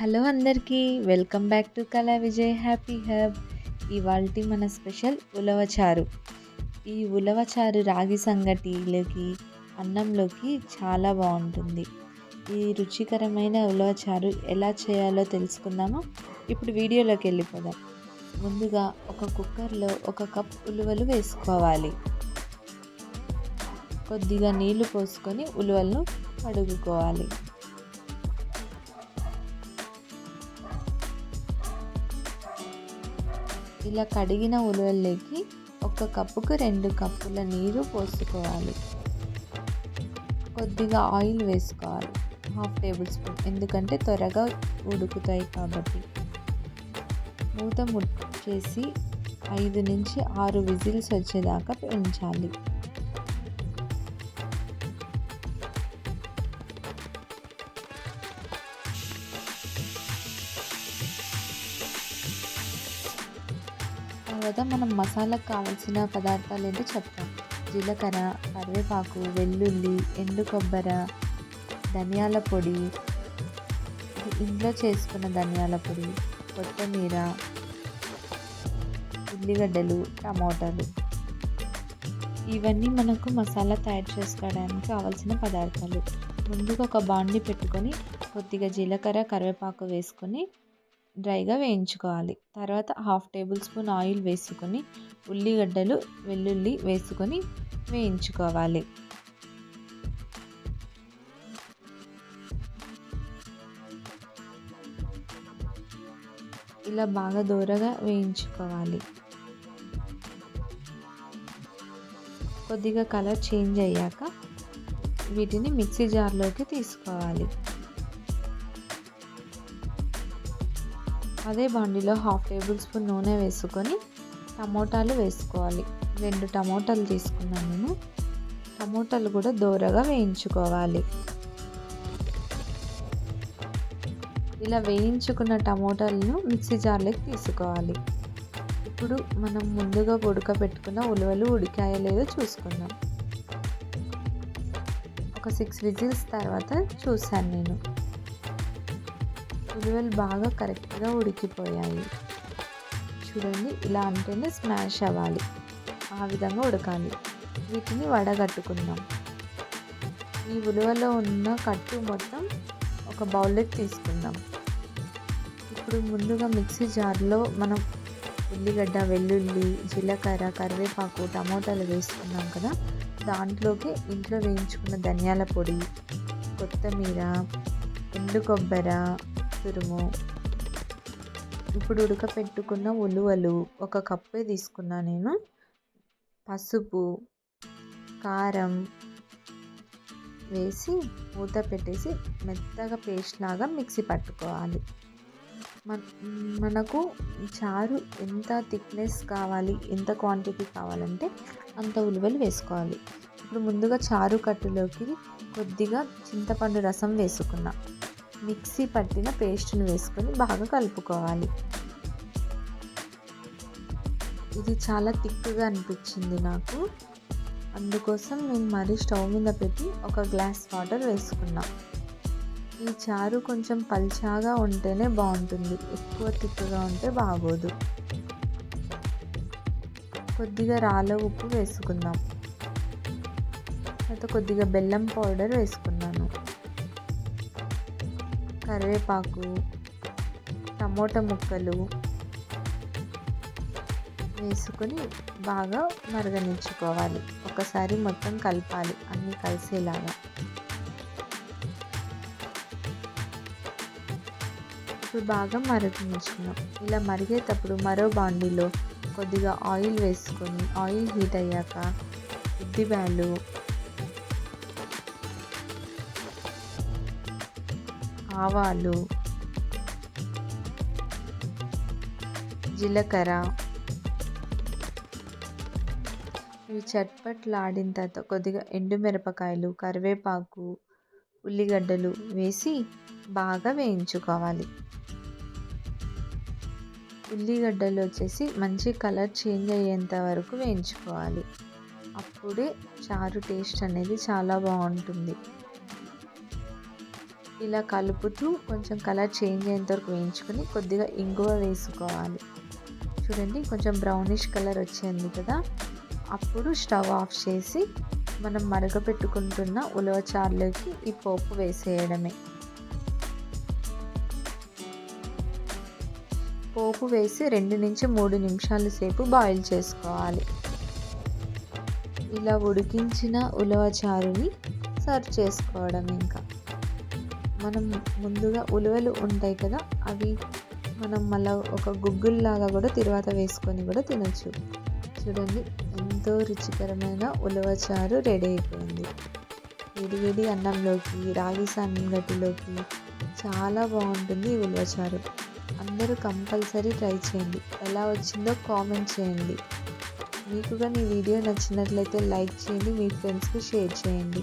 Hello అందరికీ welcome back to కళా Vijay happy hub. ఇవాళ మన స్పెషల్ ఉలవచారు. ఈ ఉలవచారు రాగి సంగటిలోకి అన్నంలోకి చాలా బాగుంటుంది. ఈ రుచికరమైన ఉలవచారు ఎలా చేయాలో తెలుసుకుందామా? ఇప్పుడు వీడియోలోకి వెళ్ళిపోదాం. ముందుగా ఒక కుక్కర్లో ఒక కప్ ఉలువలు వేసుకోవాలి. కొద్దిగా నీళ్ళు పోసుకొని ఉలువలను కడుగుకోవాలి. ఇలా కడిగిన ఉలవల్లోకి ఒక కప్పుకు రెండు కప్పుల నీరు పోసుకోవాలి. కొద్దిగా ఆయిల్ వేసుకోవాలి. Half tablespoon. ఎందుకంటే త్వరగా ఉడుకుతాయి కాబట్టి. మూత ముట్టేసి ఐదు నుంచి ఆరు విజిల్స్ వచ్చేదాకా పెంచాలి తర్వాత మనం మసాలాకు కావాల్సిన పదార్థాలు ఏంటో చెప్తాం. జీలకర్ర కరివేపాకు వెల్లుల్లి ఎండు కొబ్బరి ధనియాల పొడి. ఇంట్లో చేసుకున్న ధనియాల పొడి కొత్తిమీర ఉల్లిగడ్డలు టమాటాలు. ఇవన్నీ మనకు మసాలా తయారు చేసుకోవడానికి కావాల్సిన పదార్థాలు. ముందుగా ఒక బాండి పెట్టుకొని కొద్దిగా జీలకర్ర కరివేపాకు వేసుకొని డ్రైగా వేయించుకోవాలి. తర్వాత హాఫ్ టేబుల్ స్పూన్ ఆయిల్ వేసుకొని ఉల్లిగడ్డలు వెల్లుల్లి వేసుకొని వేయించుకోవాలి. ఇలా బాగా దూరగా వేయించుకోవాలి. కొద్దిగా కలర్ చేంజ్ అయ్యాక వీటిని మిక్సీ జార్లోకి తీసుకోవాలి. అదే బండిలో హాఫ్ టేబుల్ స్పూన్ నూనె వేసుకొని టమోటాలు వేసుకోవాలి. రెండు టమోటాలు తీసుకున్నాను నేను. టమోటాలు కూడా దోరగా వేయించుకోవాలి. ఇలా వేయించుకున్న టమోటాలను మిక్సీ జార్లోకి తీసుకోవాలి. ఇప్పుడు మనం ముందుగా ఉడకబెట్టుకున్న ఉలవలు ఉడికాయో లేదో చూసుకుందాం. ఒక సిక్స్ విజిల్స్ తర్వాత చూశాను నేను. ఉలువలు బాగా కరెక్ట్గా ఉడికిపోయాయి. చూడండి ఇలా అంటేనే స్మాష్ అవ్వాలి. ఆ విధంగా ఉడకాలి. వీటిని వడగట్టుకుందాం. ఈ ఉలువలో ఉన్న కట్టు మొత్తం ఒక బౌల్లోకి తీసుకుందాం. ఇప్పుడు ముందుగా మిక్సీ జార్లో మనం ఉల్లిగడ్డ వెల్లుల్లి జీలకర్ర కరివేపాకు టమోటాలు వేసుకున్నాం కదా. దాంట్లోకి ఇంట్లో వేయించుకున్న ధనియాల పొడి కొత్తిమీర ఎండు కొబ్బరి తురుము ఇప్పుడు ఉడకపెట్టుకున్న ఉలువలు ఒక కప్పే తీసుకున్నా నేను. పసుపు కారం వేసి మూత పెట్టేసి మెత్తగా పేస్ట్ లాగా మిక్సీ పట్టుకోవాలి. మన మనకు చారు ఎంత థిక్నెస్ కావాలి ఎంత క్వాంటిటీ కావాలంటే అంత ఉలువలు వేసుకోవాలి. ఇప్పుడు ముందుగా చారు కట్టులోకి కొద్దిగా చింతపండు రసం వేసుకున్నా. మిక్సీ పట్టిన పేస్ట్ని వేసుకొని బాగా కలుపుకోవాలి. ఇది చాలా థిక్గా అనిపించింది నాకు. అందుకోసం నేను మరీ స్టవ్ మీద పెట్టి ఒక గ్లాస్ వాటర్ వేసుకున్నా. ఈ చారు కొంచెం పల్చాగా ఉంటేనే బాగుంటుంది. ఎక్కువ థిక్గా ఉంటే బాగోదు. కొద్దిగా రాళ్ళ ఉప్పు వేసుకుందాం. తర్వాత కొద్దిగా బెల్లం పౌడర్ వేసుకున్నాను. కరివేపాకు టమోటా ముక్కలు వేసుకొని బాగా మరగనించుకోవాలి ఒకసారి మొత్తం కలపాలి అన్నీ కలిసేలాగా. ఇప్పుడు బాగా మరగనించుకున్నాం ఇలా మరిగేటప్పుడు మరో బాండీలో కొద్దిగా ఆయిల్ వేసుకొని ఆయిల్ హీట్ అయ్యాక ఉద్దిబ్యాలు ఆవాలు జీలకర్ర. ఇవి చట్పట్లాడిన తర్వాత కొద్దిగా ఎండుమిరపకాయలు కరివేపాకు ఉల్లిగడ్డలు వేసి బాగా వేయించుకోవాలి. ఉల్లిగడ్డలు వచ్చేసి మంచి కలర్ చేంజ్ అయ్యేంత వరకు వేయించుకోవాలి. అప్పుడే చారు టేస్ట్ అనేది చాలా బాగుంటుంది. ఇలా కలుపుతూ కొంచెం కలర్ చేంజ్ అయ్యేంత వరకు వేయించుకొని కొద్దిగా ఇంగువ వేసుకోవాలి. చూడండి కొంచెం బ్రౌనిష్ కలర్ వచ్చింది కదా. అప్పుడు స్టవ్ ఆఫ్ చేసి మనం మరగపెట్టుకుంటున్న ఉలవచారులోకి ఈ పోపు వేసేయడమే. పోపు వేసి రెండు నుంచి మూడు నిమిషాల సేపు బాయిల్ చేసుకోవాలి. ఇలా ఉడికించిన ఉలవచారుని సర్వ్ చేసుకోవడం ఇంకా. మనం ముందుగా ఉలవలు ఉంటాయి కదా అవి మనం మళ్ళీ ఒక గుగ్గుల్లాగా కూడా తర్వాత వేసుకొని కూడా తినచ్చు. చూడండి ఎంతో రుచికరమైన ఉలవచారు రెడీ అయిపోయింది. వేడి వేడి అన్నంలోకి రాగి సంగటిలోకి చాలా బాగుంటుంది ఈ ఉలవచారు అందరూ కంపల్సరీ ట్రై చేయండి. ఎలా వచ్చిందో కామెంట్ చేయండి. మీకు కానీ ఈ వీడియో నచ్చినట్లయితే లైక్ చేయండి మీ ఫ్రెండ్స్కి షేర్ చేయండి.